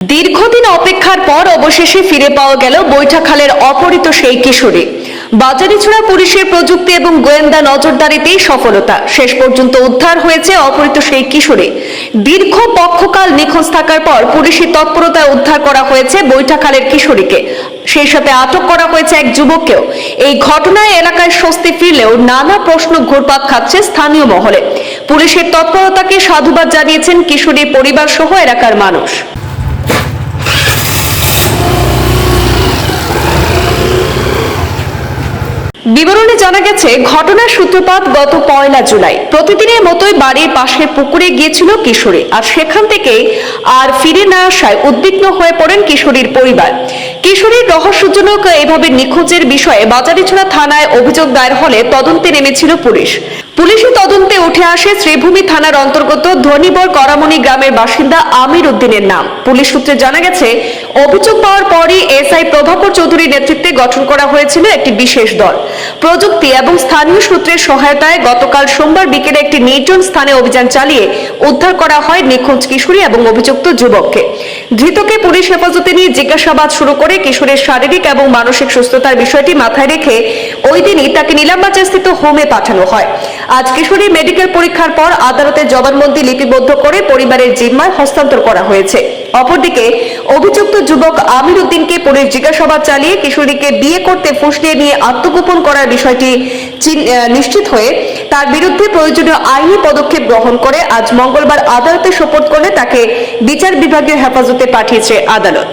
দীর্ঘদিন অপেক্ষার পর অবশেষে ফিরে পাওয়া গেল বৈঠাখালের অপহৃত সেই কিশোরী। বাজারিছড়া পুলিশের প্রযুক্তি এবং গোয়েন্দা নজরদারিতেই সফলতা। শেষ পর্যন্ত উদ্ধার হয়েছে অপহৃত সেই কিশোরী। দীর্ঘ পক্ষকাল নিখোঁজ থাকার পর পুলিশের তৎপরতায় উদ্ধার করা হয়েছে বৈঠাখালের কিশোরীকে। সেই সাথে আটক করা হয়েছে এক যুবককেও। এই ঘটনায় এলাকায় স্বস্তি ফিরলেও নানা প্রশ্ন ঘুরপাক খাচ্ছে স্থানীয় মহলে। পুলিশের তৎপরতাকে সাধুবাদ জানিয়েছেন কিশোরীর পরিবার সহ এলাকার মানুষ। বিবরণে জানা গেছে, ঘটনার সূত্রপাত গত পয়লা জুলাই। প্রতিদিনের মতোই বাড়ির পাশে পুকুরে গিয়েছিল কিশোরী। আর সেখান থেকে আর ফিরে না আসায় উদ্বিগ্ন হয়ে পড়েন কিশোরীর পরিবার। কিশোরীর রহস্যজনক এভাবে নিখোঁজের বিষয়ে বাজারিছড়া থানায় অভিযোগ দায়ের হলে তদন্তে নেমেছিল পুলিশ। পুলিশি তদন্তে উঠে আসে শ্রীভূমি থানার অন্তর্গত ধনীবর করামনি গ্রামের বাসিন্দা আমির উদ্দিনের নাম। পুলিশ সূত্রে জানা গেছে, অভিযোগ পাওয়ার পরই এসআই প্রভাকর চৌধুরীর নেতৃত্বে গঠন করা হয়েছিল একটি বিশেষ দল। প্রযুক্তি এবং স্থানীয় সূত্রের সহায়তায় গতকাল সোমবার বিকেলে একটি নির্জন স্থানে অভিযান চালিয়ে উদ্ধার করা হয় নিখোঁজ কিশোরী এবং অভিযুক্ত যুবককে। ধৃতকে পুলিশ হেফাজতে নিয়ে জিজ্ঞাসাবাদ শুরু করে কিশোরের শারীরিক এবং মানসিক সুস্থতার বিষয়টি মাথায় রেখে ওই দিনই তাকে নীলামবাজারস্থিত হোমে পাঠানো হয়। আজ কিশোরী মেডিকেল পরীক্ষার পর আদালতে জবানবন্দি লিপিবদ্ধ করে পরিবারের জিম্মায় হস্তান্তর করা হয়েছে। অপরদিকে, অভিযুক্ত যুবক আমির উদ্দিনকে পুলিশ জিজ্ঞাসাবাদ চালিয়ে কিশোরীকে বিয়ে করতে ফুসলিয়ে নিয়ে আত্মগোপন করার বিষয়টি নিশ্চিত হয়ে তার বিরুদ্ধে প্রয়োজনীয় আইনি পদক্ষেপ গ্রহণ করে আজ মঙ্গলবার আদালতে সোপর্দ করলে তাকে বিচার বিভাগীয় হেফাজতে পাঠিয়েছে আদালত।